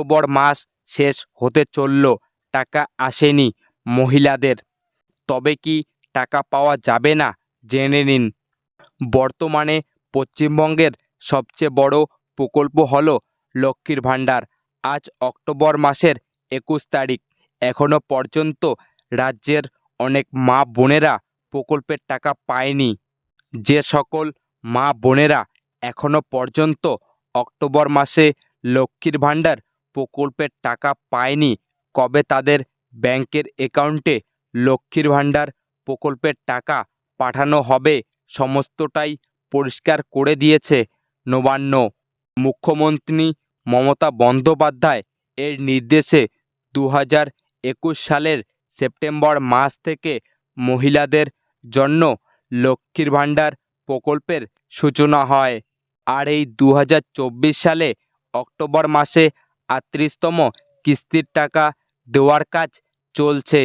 October মাস শেষ হতে চলল। টাকা আসেনি মহিলাদের। তবে কি টাকা পাওয়া যাবে না জেনে নিন। বর্তমানে পশ্চিমবঙ্গের সবচেয়ে বড় প্রকল্প হল লক্ষ্মীর ভাণ্ডার। আজ অক্টোবর মাসের একুশ তারিখ। এখনও পর্যন্ত রাজ্যের অনেক মা বোনেরা প্রকল্পের টাকা পায়নি। যে সকল মা বোনেরা এখনও পর্যন্ত অক্টোবর মাসে লক্ষ্মীর ভাণ্ডার প্রকল্পের টাকা পায়নি, কবে তাদের ব্যাংকের অ্যাকাউন্টে লক্ষ্মীর ভাণ্ডার প্রকল্পের টাকা পাঠানো হবে সমস্তটাই পরিষ্কার করে দিয়েছে নবান্ন। মুখ্যমন্ত্রী মমতা বন্দ্যোপাধ্যায় এর নির্দেশে দু একুশ সালের সেপ্টেম্বর মাস থেকে মহিলাদের জন্য লক্ষ্মীর ভাণ্ডার প্রকল্পের সূচনা হয়। আর এই দু হাজার চব্বিশ সালে অক্টোবর মাসে আটত্রিশতম কিস্তির টাকা দেওয়ার কাজ চলছে।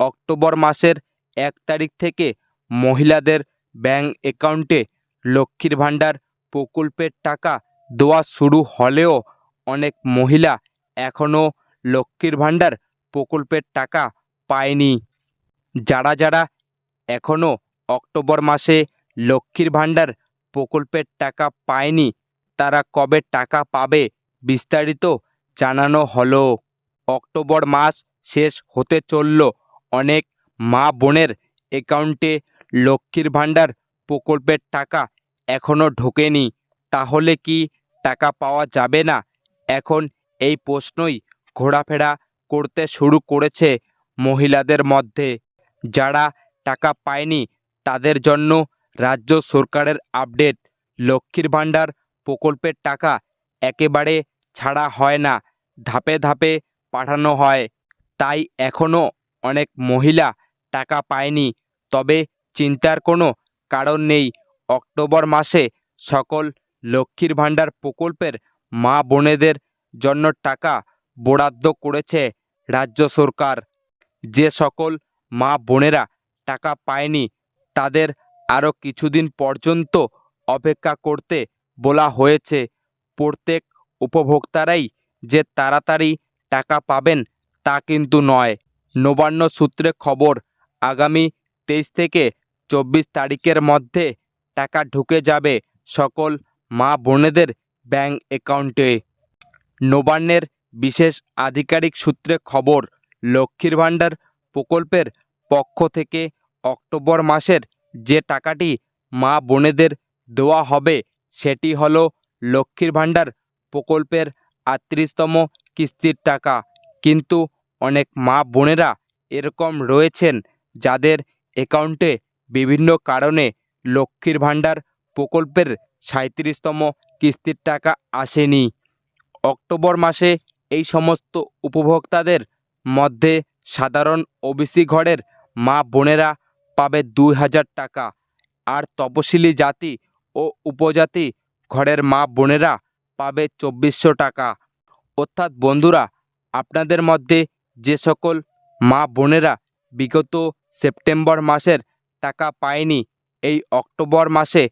অক্টোবর মাসের এক তারিখ থেকে মহিলাদের ব্যাংক অ্যাকাউন্টে লক্ষ্মীর ভাণ্ডার প্রকল্পের টাকা দেওয়া শুরু হলেও অনেক মহিলা এখনও লক্ষ্মীর ভাণ্ডার প্রকল্পের টাকা পায়নি। যারা যারা এখনও অক্টোবর মাসে লক্ষ্মীর ভাণ্ডার প্রকল্পের টাকা পায়নি, তারা কবে টাকা পাবে বিস্তারিত জানানো হলো। অক্টোবর মাস শেষ হতে চলল। অনেক মা বোনের অ্যাকাউন্টে লক্ষ্মীর ভাণ্ডার প্রকল্পের টাকা এখনও ঢোকেনি। তাহলে কি টাকা পাওয়া যাবে না? এখন এই প্রশ্নই ঘোরাফেরা করতে শুরু করেছে মহিলাদের মধ্যে। যারা টাকা পায়নি, তাদের জন্য রাজ্য সরকারের আপডেট। লক্ষ্মীর ভাণ্ডার প্রকল্পের টাকা একেবারে ছাড়া হয় না, ধাপে ধাপে পাঠানো হয়। তাই এখনও অনেক মহিলা টাকা পায়নি। তবে চিন্তার কোনো কারণ নেই। অক্টোবর মাসে সকল লক্ষ্মীর ভাণ্ডার প্রকল্পের মা বোনেদের জন্য টাকা বরাদ্দ করেছে রাজ্য সরকার। যে সকল মা বোনেরা টাকা পায়নি, তাদের আরও কিছুদিন পর্যন্ত অপেক্ষা করতে বলা হয়েছে। প্রত্যেক উপভোক্তারাই যে তাড়াতাড়ি টাকা পাবেন তা কিন্তু নয়। নবান্ন সূত্রে খবর, আগামী তেইশ থেকে চব্বিশ তারিখের মধ্যে টাকা ঢুকে যাবে সকল মা বোনেদের ব্যাঙ্ক অ্যাকাউন্টে। নবান্নের বিশেষ আধিকারিক সূত্রে খবর, লক্ষ্মীর ভাণ্ডার প্রকল্পের পক্ষ থেকে অক্টোবর মাসের যে টাকাটি মা বোনেদের দেওয়া হবে সেটি হলো লক্ষ্মীর ভাণ্ডার প্রকল্পের আটত্রিশতম কিস্তির টাকা। কিন্তু অনেক মা বোনেরা এরকম রয়েছেন যাদের অ্যাকাউন্টে বিভিন্ন কারণে লক্ষ্মীর ভাণ্ডার প্রকল্পের সাঁত্রিশতম কিস্তির টাকা আসেনি। অক্টোবর মাসে এই সমস্ত উপভোক্তাদের মধ্যে সাধারণ ওবিসি ঘরের মা বোনেরা পাবে দুই হাজার টাকা। আর তপশিলি জাতি ও উপজাতি ঘরের মা বোনেরা পাবে চব্বিশশো টাকা। অর্থাৎ বন্ধুরা, আপনাদের মধ্যে যে সকল মা বোনেরা বিগত সেপ্টেম্বর মাসের টাকা পায়নি, এই অক্টোবর মাসে